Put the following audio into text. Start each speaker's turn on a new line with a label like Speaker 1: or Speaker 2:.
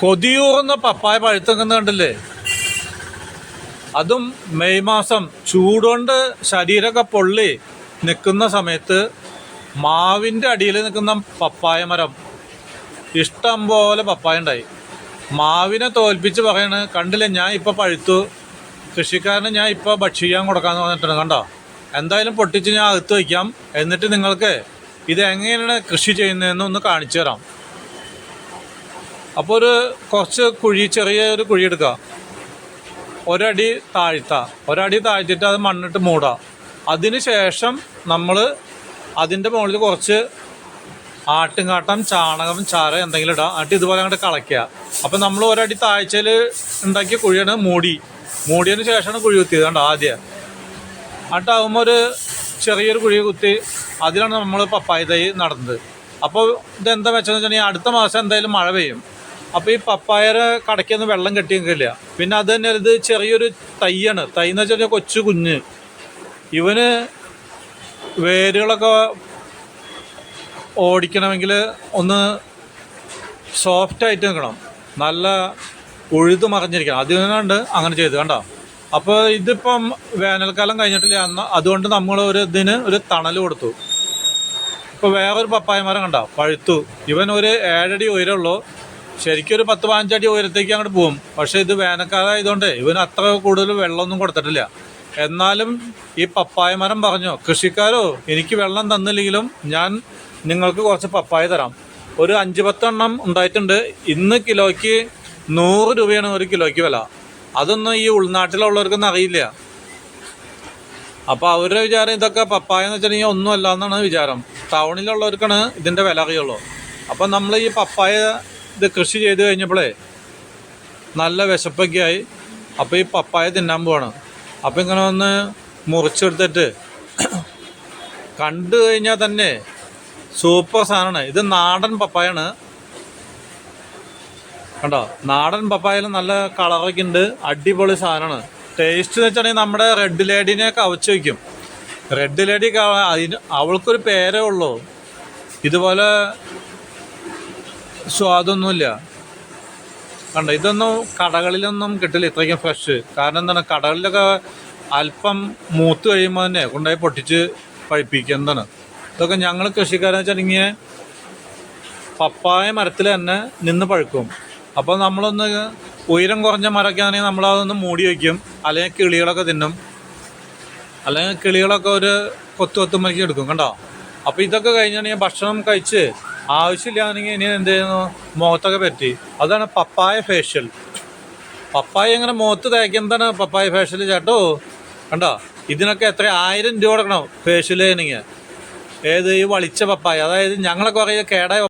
Speaker 1: കൊതിയൂറുന്ന പപ്പായ പഴുത്തങ്ങുന്ന കണ്ടില്ലേ? അതും മെയ് മാസം ചൂടുകൊണ്ട് ശരീരമൊക്കെ പൊള്ളി നിൽക്കുന്ന സമയത്ത് മാവിന്റെ അടിയിൽ നിൽക്കുന്ന പപ്പായ മരം ഇഷ്ടം പോലെ പപ്പായ ഉണ്ടായി. മാവിനെ തോൽപ്പിച്ച് പറയണ് കണ്ടില്ലേ ഞാൻ ഇപ്പോൾ പഴുത്തു. കൃഷിക്കാരന് ഞാൻ ഇപ്പോൾ ഭക്ഷിക്കാൻ കൊടുക്കാമെന്ന് പറഞ്ഞിട്ടുണ്ട് കണ്ടോ? എന്തായാലും പൊട്ടിച്ച് ഞാൻ അകത്ത് വയ്ക്കാം. എന്നിട്ട് നിങ്ങൾക്ക് ഇത് എങ്ങനെയാണ് കൃഷി ചെയ്യുന്നതെന്ന് ഒന്ന് കാണിച്ചു തരാം. അപ്പോൾ ഒരു കുറച്ച് കുഴി ചെറിയ ഒരു കുഴി എടുക്കുക. ഒരടി താഴ്ത്ത. ഒരടി താഴ്ത്തിയിട്ട് അത് മണ്ണിട്ട് മൂടുക അതിന് ശേഷം നമ്മൾ അതിന്റെ മുകളിൽ കുറച്ച് ആട്ടുംകാട്ടം ചാണകം ചാര എന്തെങ്കിലും ഇടുക എന്നിട്ട് ഇതുപോലെ അങ്ങോട്ട് കളയ്ക്കുക. അപ്പം നമ്മൾ ഒരടി താഴ്ചയിൽ ഉണ്ടാക്കിയ കുഴിയാണ് മൂടി. മൂടിയതിന് ശേഷമാണ് കുഴി കുത്തിയത് കണ്ടോ ആദ്യം. എന്നിട്ടാകുമ്പോൾ ഒരു ചെറിയൊരു കുഴി കുത്തി അതിലാണ് നമ്മൾ പപ്പായ തൈ നടന്നത്. അപ്പോൾ ഇതെന്താ വെച്ചതെന്ന് വെച്ചിട്ടുണ്ടെങ്കിൽ അടുത്ത മാസം എന്തായാലും മഴ പെയ്യും. അപ്പോൾ ഈ പപ്പായര കടയ്ക്കൊന്നും വെള്ളം കെട്ടി നിൽക്കില്ല പിന്നെ അത് തന്നെ ഇത് ചെറിയൊരു തൈയാണ്. തൈ എന്ന് വെച്ചാൽ കൊച്ചു കുഞ്ഞ്. ഇവന് വേരുകളൊക്കെ ഓടിക്കണമെങ്കിൽ ഒന്ന് സോഫ്റ്റ് ആയിട്ട് നിൽക്കണം നല്ല ഉഴുത് മറിഞ്ഞിരിക്കണം. അതിനാണ്ട് അങ്ങനെ ചെയ്ത് കണ്ടോ? അപ്പോൾ ഇതിപ്പം വേനൽക്കാലം കഴിഞ്ഞിട്ടില്ല. അന്ന് അതുകൊണ്ട് നമ്മൾ ഒരു ഇതിന് ഒരു തണൽ കൊടുത്തു. ഇപ്പോൾ വേറൊരു പപ്പായ മരം കണ്ട? പഴുത്തു. ഇവൻ ഒരു ഏഴടി ഉയരമുള്ളൂ. ശരിക്കും ഒരു പത്ത് പതിനഞ്ചടി ഉയരത്തേക്ക് അങ്ങോട്ട് പോകും പക്ഷെ ഇത് വേനൽക്കാലമായതുകൊണ്ട് ഇവന് അത്ര കൂടുതൽ വെള്ളമൊന്നും കൊടുത്തിട്ടില്ല. എന്നാലും ഈ പപ്പായ മരം പറഞ്ഞു കൃഷിക്കാരോ എനിക്ക് വെള്ളം തന്നില്ലെങ്കിലും ഞാൻ നിങ്ങൾക്ക് കുറച്ച് പപ്പായ തരാം. ഒരു അഞ്ച് പത്തെണ്ണം ഉണ്ടായിട്ടുണ്ട്. ഇന്ന് കിലോയ്ക്ക് നൂറ് രൂപയാണ് ഒരു കിലോയ്ക്ക് വില. അതൊന്നും ഈ ഉൾനാട്ടിലുള്ളവർക്കൊന്നും അറിയില്ല. അപ്പോൾ അവരുടെ വിചാരം ഇതൊക്കെ പപ്പായ എന്ന് വെച്ചിട്ടുണ്ടെങ്കിൽ ഒന്നുമല്ല എന്നാണ് വിചാരം. ടൗണിലുള്ളവർക്കാണ് ഇതിന്റെ വില അറിയുള്ളൂ. അപ്പം നമ്മൾ ഈ പപ്പായ ഇത് കൃഷി ചെയ്ത് കഴിഞ്ഞപ്പോഴേ നല്ല വിശപ്പൊക്കെ ആയി അപ്പോൾ ഈ പപ്പായ തിന്നാൻ പോവാണ്. അപ്പോൾ ഇങ്ങനെ ഒന്ന് മുറിച്ചെടുത്തിട്ട് കണ്ടു കഴിഞ്ഞാൽ തന്നെ സൂപ്പർ സാധനമാണ്. ഇത് നാടൻ പപ്പായാണ്. കണ്ടോ? നാടൻ പപ്പായയിൽ നല്ല കളറൊക്കെ ഉണ്ട്. അടിപൊളി സാധനമാണ്. ടേസ്റ്റ് എന്ന് വെച്ചിട്ടുണ്ടെങ്കിൽ നമ്മുടെ റെഡ് ലേഡിനെ കവച്ച് വയ്ക്കും റെഡ് ലേഡി അതിന് അവൾക്കൊരു പേരേ ഉള്ളൂ. ഇതുപോലെ സ്വാദൊന്നുമില്ല കണ്ടോ ഇതൊന്നും കടകളിലൊന്നും കിട്ടില്ല ഇത്രയ്ക്കും ഫ്രഷ് കാരണം എന്താണ് കടകളിലൊക്കെ അല്പം മൂത്ത് കഴിയുമ്പോൾ തന്നെ കൊണ്ടുപോയി പൊട്ടിച്ച് പഴിപ്പിക്കുക എന്താണ്. ഇതൊക്കെ ഞങ്ങൾ കൃഷിക്കാരെന്ന് വെച്ചാൽ ഇങ്ങനെ പപ്പായ മരത്തിൽ തന്നെ നിന്ന് പഴുക്കും. അപ്പോൾ നമ്മളൊന്ന് ഉയരം കുറഞ്ഞ മരമൊക്കെ ആണെങ്കിൽ നമ്മളതൊന്ന് മൂടി വയ്ക്കും. അല്ലെങ്കിൽ കിളികളൊക്കെ തിന്നും. അല്ലെങ്കിൽ കിളികളൊക്കെ ഒരു കൊത്തു കൊത്തുമ്പോഴേക്കും എടുക്കും കണ്ടോ. അപ്പോൾ ഇതൊക്കെ കഴിഞ്ഞാണെങ്കിൽ ഭക്ഷണം കഴിച്ച് ആവശ്യമില്ലാന്നെങ്കിൽ ഇനി എന്ത് ചെയ്യുന്നു? മുഖത്തൊക്കെ പറ്റി. അതാണ് പപ്പായ ഫേഷ്യൽ പപ്പായ ഇങ്ങനെ മുഖത്ത് തേക്കുന്നതാണ് പപ്പായ ഫേഷ്യൽ ചേട്ടോ. കണ്ടോ? ഇതിനൊക്കെ എത്ര ആയിരം രൂപ കൊടുക്കണം ഫേഷ്യൽ ചെയ്യണമെങ്കിൽ ഏത് ഈ വളിച്ച പപ്പായ? അതായത് ഞങ്ങളൊക്കെ പറയുക കേടായ